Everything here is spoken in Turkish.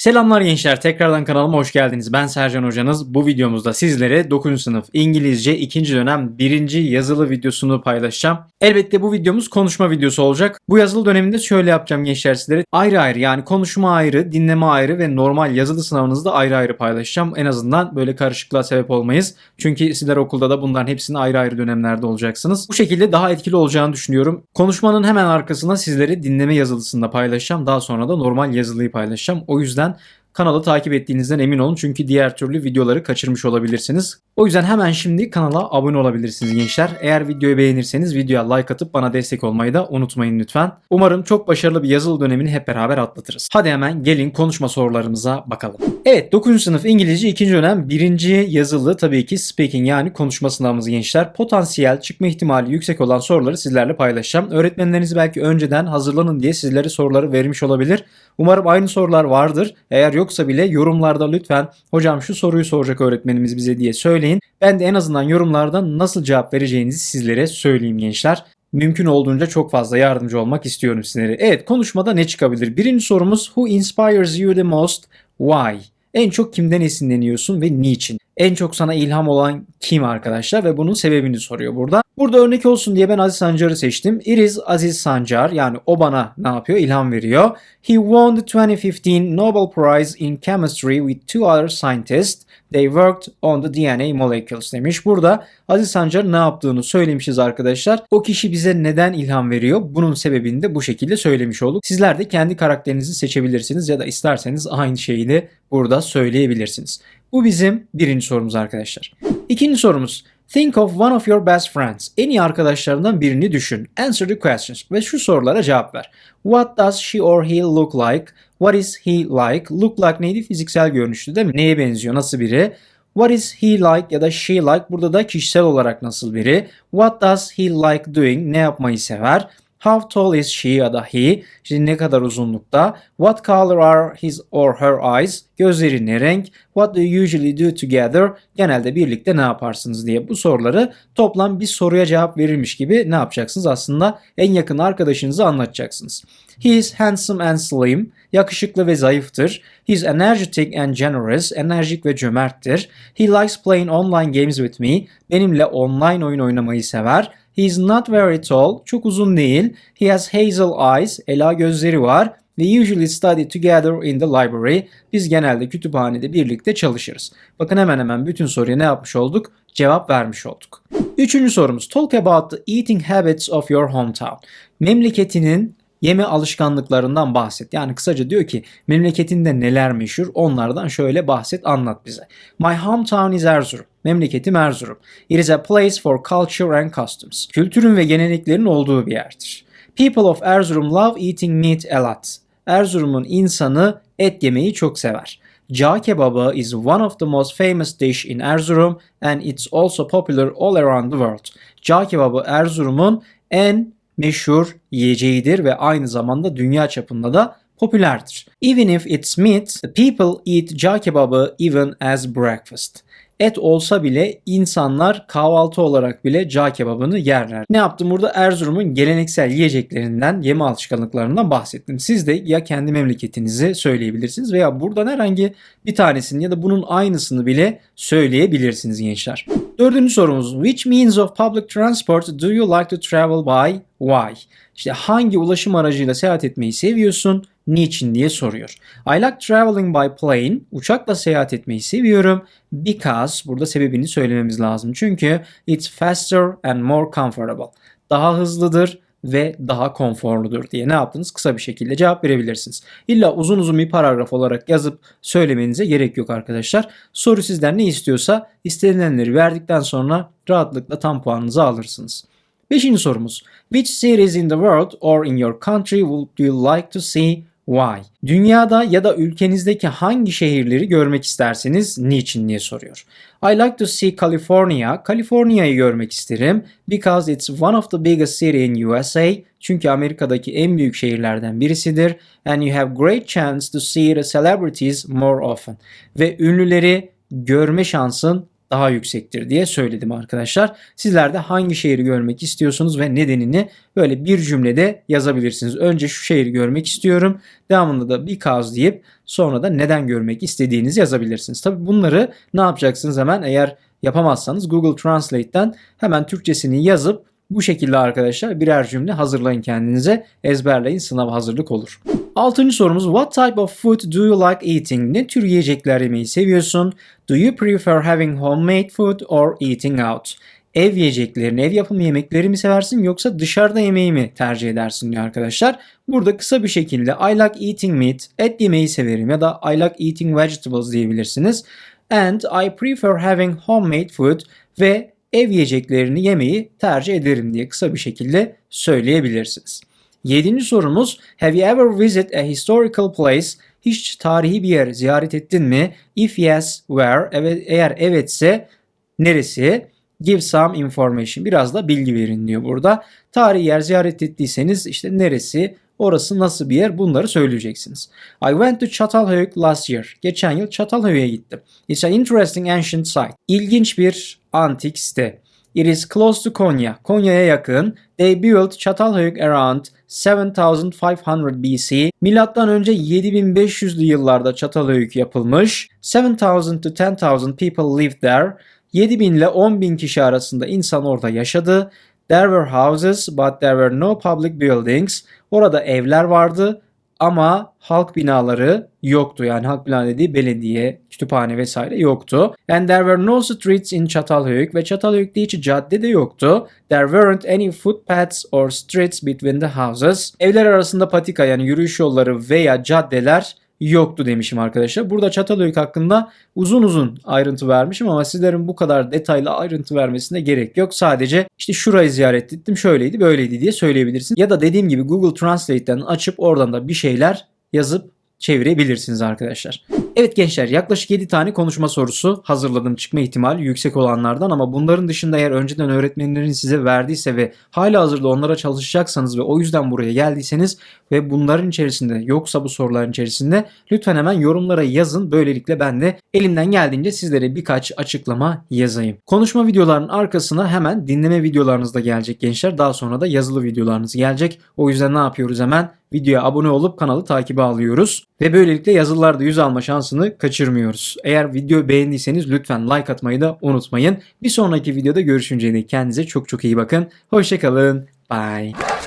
Selamlar gençler, tekrardan kanalıma hoş geldiniz. Ben Sercan Hocanız. Bu videomuzda sizlere 9. sınıf İngilizce 2. dönem 1. yazılı videosunu paylaşacağım. Elbette bu videomuz konuşma videosu olacak. Bu yazılı döneminde şöyle yapacağım gençler sizlere. Ayrı ayrı yani konuşma ayrı, dinleme ayrı ve normal yazılı sınavınızda ayrı ayrı paylaşacağım. En azından böyle karışıklığa sebep olmayız. Çünkü sizler okulda da bunların hepsini ayrı ayrı dönemlerde olacaksınız. Bu şekilde daha etkili olacağını düşünüyorum. Konuşmanın hemen arkasına sizlere dinleme yazılısını da paylaşacağım. Daha sonra da normal yazılıyı paylaşacağım. O yüzden Kanalı takip ettiğinizden emin olun çünkü diğer türlü videoları kaçırmış olabilirsiniz. O yüzden hemen şimdi kanala abone olabilirsiniz gençler. Eğer videoyu beğenirseniz videoya like atıp bana destek olmayı da unutmayın lütfen. Umarım çok başarılı bir yazılı dönemini hep beraber atlatırız. Hadi hemen gelin konuşma sorularımıza bakalım. Evet 9. sınıf İngilizce 2. dönem 1. yazılı tabii ki speaking yani konuşma sınavımız gençler. Potansiyel çıkma ihtimali yüksek olan soruları sizlerle paylaşacağım. Öğretmenleriniz belki önceden hazırlanın diye sizlere soruları vermiş olabilir. Umarım aynı sorular vardır. Eğer yoksa bile yorumlarda lütfen hocam şu soruyu soracak öğretmenimiz bize diye söyleyin. Ben de en azından yorumlarda nasıl cevap vereceğinizi sizlere söyleyeyim gençler. Mümkün olduğunca çok fazla yardımcı olmak istiyorum sizlere. Evet konuşmada ne çıkabilir? Birinci sorumuz Who inspires you the most? Why? En çok kimden esinleniyorsun ve niçin? En çok sana ilham olan kim arkadaşlar ve bunun sebebini soruyor burada. Burada örnek olsun diye ben Aziz Sancar'ı seçtim. It is Aziz Sancar yani o bana ne yapıyor? İlham veriyor. He won the 2015 Nobel Prize in Chemistry with two other scientists. They worked on the DNA molecules demiş. Burada Aziz Sancar ne yaptığını söylemişiz arkadaşlar. O kişi bize neden ilham veriyor? Bunun sebebini de bu şekilde söylemiş olduk. Sizler de kendi karakterinizi seçebilirsiniz ya da isterseniz aynı şeyi de burada söyleyebilirsiniz. Bu bizim birinci sorumuz arkadaşlar. İkinci sorumuz. Think of one of your best friends. En iyi arkadaşlarından birini düşün. Answer the questions. Ve şu sorulara cevap ver. What does she or he look like? What is he like? Look like neydi? Fiziksel görünüştü değil mi? Neye benziyor? Nasıl biri? What is he like ya da she like? Burada da kişisel olarak nasıl biri? What does he like doing? Ne yapmayı sever? How tall is she ya da he? İşte ne kadar uzunlukta? What color are his or her eyes? Gözleri ne renk? What do you usually do together? Genelde birlikte ne yaparsınız diye bu soruları toplam bir soruya cevap verilmiş gibi ne yapacaksınız? Aslında en yakın arkadaşınızı anlatacaksınız. He is handsome and slim. Yakışıklı ve zayıftır. He is energetic and generous. Enerjik ve cömerttir. He likes playing online games with me. Benimle online oyun oynamayı sever. He is not very tall. Çok uzun değil. He has hazel eyes. Ela gözleri var. We usually study together in the library. Biz genelde kütüphanede birlikte çalışırız. Bakın hemen hemen bütün soruya ne yapmış olduk? Cevap vermiş olduk. Üçüncü sorumuz. Talk about the eating habits of your hometown. Memleketinin yeme alışkanlıklarından bahset. Yani kısaca diyor ki memleketinde neler meşhur onlardan şöyle bahset anlat bize. My hometown is Erzurum. Memleketim Erzurum. It is a place for culture and customs. Kültürün ve geleneklerin olduğu bir yerdir. People of Erzurum love eating meat a lot. Erzurum'un insanı et yemeyi çok sever. Cağ kebabı is one of the most famous dish in Erzurum and it's also popular all around the world. Cağ kebabı Erzurum'un en meşhur yiyeceğidir ve aynı zamanda dünya çapında da popülerdir. Even if it's meat, the people eat cağ kebabı even as breakfast. Et olsa bile insanlar kahvaltı olarak bile cağ kebabını yerler. Ne yaptım burada? Erzurum'un geleneksel yiyeceklerinden, yeme alışkanlıklarından bahsettim. Siz de ya kendi memleketinizi söyleyebilirsiniz veya buradan herhangi bir tanesini ya da bunun aynısını bile söyleyebilirsiniz gençler. Dördüncü sorumuz. Which means of public transport do you like to travel by? Why? İşte hangi ulaşım aracıyla seyahat etmeyi seviyorsun? Niçin diye soruyor. I like traveling by plane. Uçakla seyahat etmeyi seviyorum. Because burada sebebini söylememiz lazım. Çünkü it's faster and more comfortable. Daha hızlıdır ve daha konforludur diye ne yaptınız? Kısa bir şekilde cevap verebilirsiniz. İlla uzun uzun bir paragraf olarak yazıp söylemenize gerek yok arkadaşlar. Soru sizden ne istiyorsa istenilenleri verdikten sonra rahatlıkla tam puanınızı alırsınız. Beşinci sorumuz. Which cities in the world or in your country would you like to see Why? Dünyada ya da ülkenizdeki hangi şehirleri görmek isterseniz niçin diye soruyor. I like to see California. Kaliforniya'yı görmek isterim. Because it's one of the biggest city in USA. Çünkü Amerika'daki en büyük şehirlerden birisidir. And you have great chance to see the celebrities more often. Ve ünlüleri görme şansın daha yüksektir diye söyledim arkadaşlar. Sizler de hangi şehri görmek istiyorsunuz ve nedenini böyle bir cümlede yazabilirsiniz. Önce şu şehri görmek istiyorum. Devamında da because deyip sonra da neden görmek istediğinizi yazabilirsiniz. Tabi bunları ne yapacaksınız hemen eğer yapamazsanız Google Translate'ten hemen Türkçesini yazıp bu şekilde arkadaşlar birer cümle hazırlayın kendinize. Ezberleyin sınav hazırlık olur. Altıncı sorumuz What type of food do you like eating? Ne tür yiyecekler yemeyi seviyorsun? Do you prefer having homemade food or eating out? Ev yiyeceklerini, ev yapımı yemekleri mi seversin yoksa dışarıda yemeği mi tercih edersin diyor arkadaşlar. Burada kısa bir şekilde I like eating meat, et yemeyi severim ya da I like eating vegetables diyebilirsiniz. And I prefer having homemade food ve ev yiyeceklerini yemeyi tercih ederim diye kısa bir şekilde söyleyebilirsiniz. Yedinci sorumuz Have you ever visited a historical place? Hiç tarihi bir yer ziyaret ettin mi? If yes, where? Evet, eğer evetse neresi? Give some information. Biraz da bilgi verin diyor burada. Tarihi yer ziyaret ettiyseniz işte neresi, orası nasıl bir yer bunları söyleyeceksiniz. I went to Çatalhöyük last year. Geçen yıl Çatalhöyük'e gittim. It's an interesting ancient site. İlginç bir antik site. It is close to Konya. Konya'ya yakın. They built Çatalhöyük around 7500 BC. Milattan önce 7500'lü yıllarda Çatalhöyük yapılmış. 7000 to 10,000 people lived there. 7000 ile 10.000 kişi arasında insan orada yaşadı. There were houses but there were no public buildings. Orada evler vardı ama halk binaları yoktu. Yani halk bina dediği belediye, kütüphane vesaire yoktu. And there were no streets in Çatalhöyük ve Çatalhöyük'te hiç cadde de yoktu. There weren't any footpaths or streets between the houses. Evler arasında patika yani yürüyüş yolları veya caddeler yoktu demişim arkadaşlar. Burada Çatalhöyük hakkında uzun uzun ayrıntı vermişim ama sizlerin bu kadar detaylı ayrıntı vermesine gerek yok. Sadece işte şurayı ziyaret ettim şöyleydi böyleydi diye söyleyebilirsin. Ya da dediğim gibi Google Translate'ten açıp oradan da bir şeyler yazıp çevirebilirsiniz arkadaşlar. Evet gençler yaklaşık 7 tane konuşma sorusu hazırladım çıkma ihtimali yüksek olanlardan ama bunların dışında eğer önceden öğretmenlerin size verdiyse ve hala hazırda onlara çalışacaksanız ve o yüzden buraya geldiyseniz ve bunların içerisinde yoksa bu soruların içerisinde lütfen hemen yorumlara yazın. Böylelikle ben de elimden geldiğince sizlere birkaç açıklama yazayım. Konuşma videolarının arkasına hemen dinleme videolarınız da gelecek gençler. Daha sonra da yazılı videolarınız gelecek. O yüzden ne yapıyoruz hemen? Videoya abone olup kanalı takibe alıyoruz. Ve böylelikle yazılılarda yüz alma şansını kaçırmıyoruz. Eğer video beğendiyseniz lütfen like atmayı da unutmayın. Bir sonraki videoda görüşünceye dek kendinize çok çok iyi bakın. Hoşçakalın. Bye.